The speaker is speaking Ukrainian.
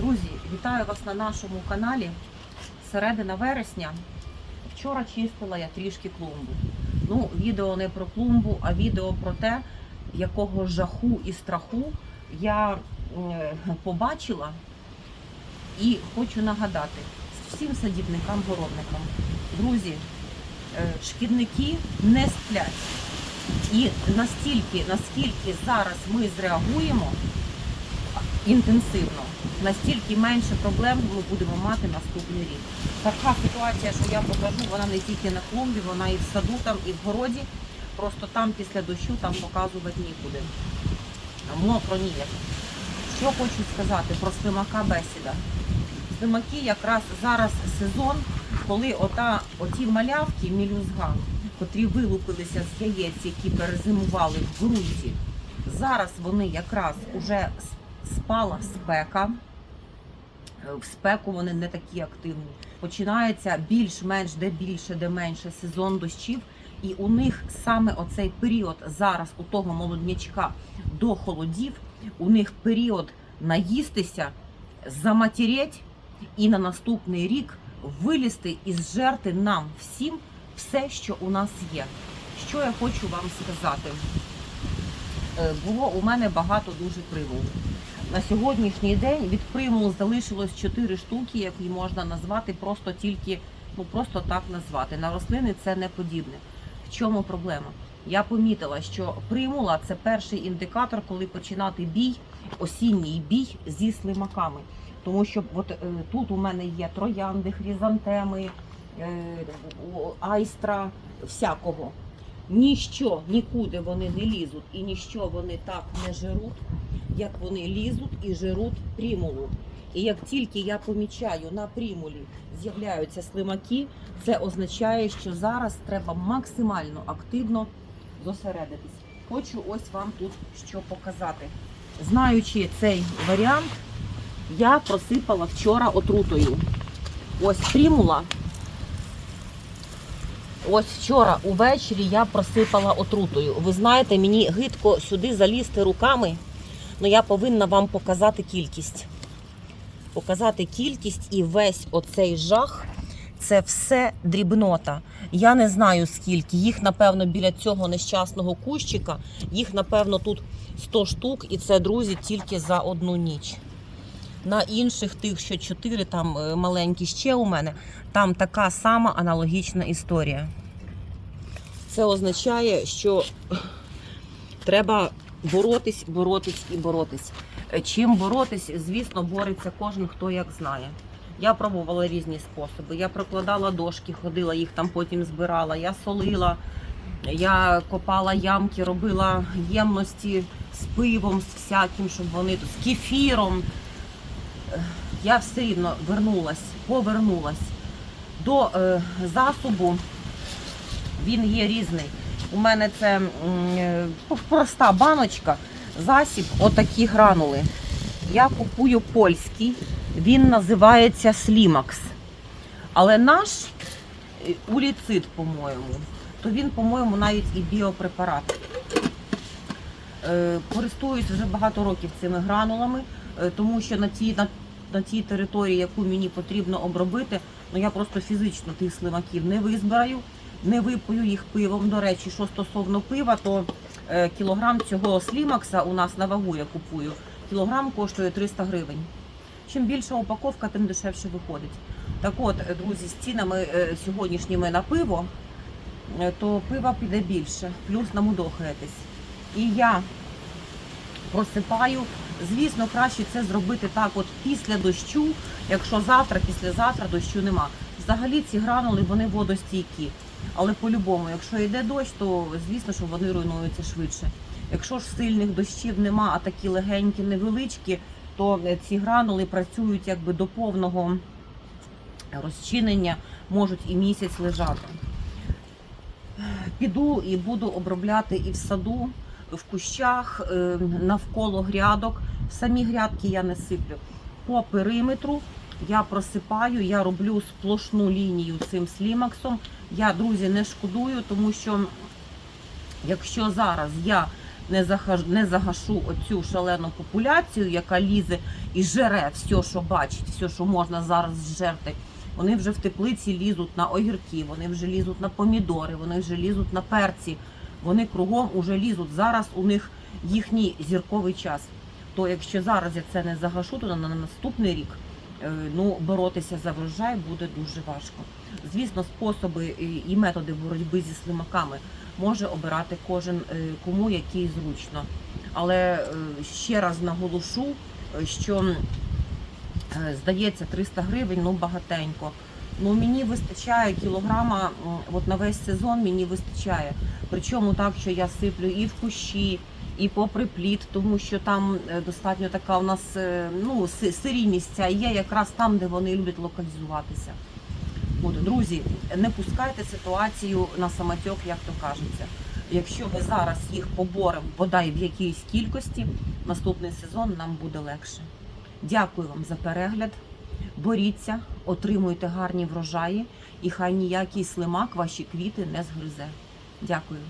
Друзі, вітаю вас на нашому каналі. Середина вересня. Вчора чистила я трішки клумбу. Ну, відео не про клумбу, а відео про те, якого жаху і страху я е, побачила. І хочу нагадати всім садівникам, городникам. Друзі, е, шкідники не сплять. І настільки, наскільки зараз ми зреагуємо інтенсивно, настільки менше проблем ми будемо мати наступний рік. Така ситуація, що я покажу, вона не тільки на клумбі, вона і в саду, там, і в городі. Просто там після дощу там показувати нікуди. Мокро ніяк. Що хочу сказати про слимака бесіда. Слимаки якраз зараз сезон, коли ота, оті малявки, мілюзга, котрі вилупилися з яєць, які перезимували в ґрунті, зараз вони якраз уже спала спека. Е, В спеку вони не такі активні. Починається більш-менш, де більше, де менше сезон дощів. І у них саме оцей період зараз у того молоднячка до холодів, у них період наїстися, заматірєть і на наступний рік вилізти і зжерти нам всім все, що у нас є. Що я хочу вам сказати? Е, Було у мене багато дуже примул. На сьогоднішній день від примул залишилось 4 штуки, які можна назвати просто тільки, ну просто так назвати. На рослини це не подібне. В чому проблема? Я помітила, що примула це перший індикатор, коли починати бій, осінній бій зі слимаками. Тому що от, е, тут у мене є троянди, хризантеми, е, айстра, всякого. Ніщо нікуди вони не лізуть і ніщо вони так не жеруть, як вони лізуть і жеруть примулу. І як тільки я помічаю на примулі з'являються слимаки, це означає, що зараз треба максимально активно зосередитись. Хочу ось вам тут що показати. Знаючи цей варіант, я просипала вчора отрутою. Ось примула. Ось вчора увечері я просипала отрутою. Ви знаєте, мені гидко сюди залізти руками, але я повинна вам показати кількість. Показати кількість і весь оцей жах це все дрібнота. Я не знаю скільки. Їх, напевно, біля цього нещасного кущика, їх, напевно, тут 100 штук, і це, друзі, тільки за одну ніч. На інших тих, що 4 там е, маленькі ще у мене, там така сама аналогічна історія. Це означає, що треба боротись, боротись і боротись. Чим боротись, звісно, бореться кожен, хто як знає. Я пробувала різні способи. Я прокладала дошки, ходила, їх там потім збирала, я солила, я копала ямки, робила ємності з пивом, з всяким, щоб вони тут з кефіром. Я все рівно вернулась, повернулась до е, засобу. Він є різний. У мене це е, проста баночка, засіб, отакі гранули. Я купую польський, він називається Слімакс. Але наш е, уліцит, по-моєму, то він, по-моєму, навіть і біопрепарат. Е, Користуюсь вже багато років цими гранулами, тому що на тій, на, на тій території, яку мені потрібно обробити, ну я просто фізично тих слимаків не визбираю, не випою їх пивом. До речі, що стосовно пива, то е, кілограм цього слімакса у нас на вагу я купую. Кілограм коштує 300 гривень. Чим більша упаковка, тим дешевше виходить. Так от, е, друзі, з цінами е, сьогоднішніми на пиво, то пива піде більше, плюс намудохаєтесь. І я просипаю. Звісно, краще це зробити так, от після дощу, якщо завтра, післязавтра дощу нема. Взагалі ці гранули вони водостійкі. Але по-любому, якщо йде дощ, то звісно, що вони руйнуються швидше. Якщо ж сильних дощів нема, а такі легенькі, невеличкі, то е, ці гранули працюють якби до повного розчинення, можуть і місяць лежати. Піду і буду обробляти і в саду, в кущах, е, навколо грядок. Самі грядки я не сиплю. По периметру я просипаю, я роблю сплошну лінію цим слімаксом. Я, друзі, не шкодую, тому що якщо зараз я не, захаж, не загашу оцю шалену популяцію, яка лізе і жере все, що бачить, все, що можна зараз зжерти. Вони вже в теплиці лізуть на огірки, вони вже лізуть на помідори, вони вже лізуть на перці. Вони кругом уже лізуть. Зараз у них їхній зірковий час. То якщо зараз я це не загашу, то на наступний рік ну, боротися за врожай буде дуже важко. Звісно, способи і- і методи боротьби зі слимаками може обирати кожен е, кому який зручно. Але е, ще раз наголошу, е, що е, здається 300 гривень, ну багатенько. Ну мені вистачає кілограма, от на весь сезон мені вистачає. Причому так, що я сиплю і в кущі, і попри плід, тому що там е, достатньо така у нас е, ну, сирі місця є якраз там, де вони люблять локалізуватися. От, друзі, не пускайте ситуацію на самотьок, як то кажеться. Якщо ми зараз їх поборемо бодай в якійсь кількості, наступний сезон нам буде легше. Дякую вам за перегляд. Боріться, отримуйте гарні врожаї, і хай ніякий слимак ваші квіти не згризе. Дякую.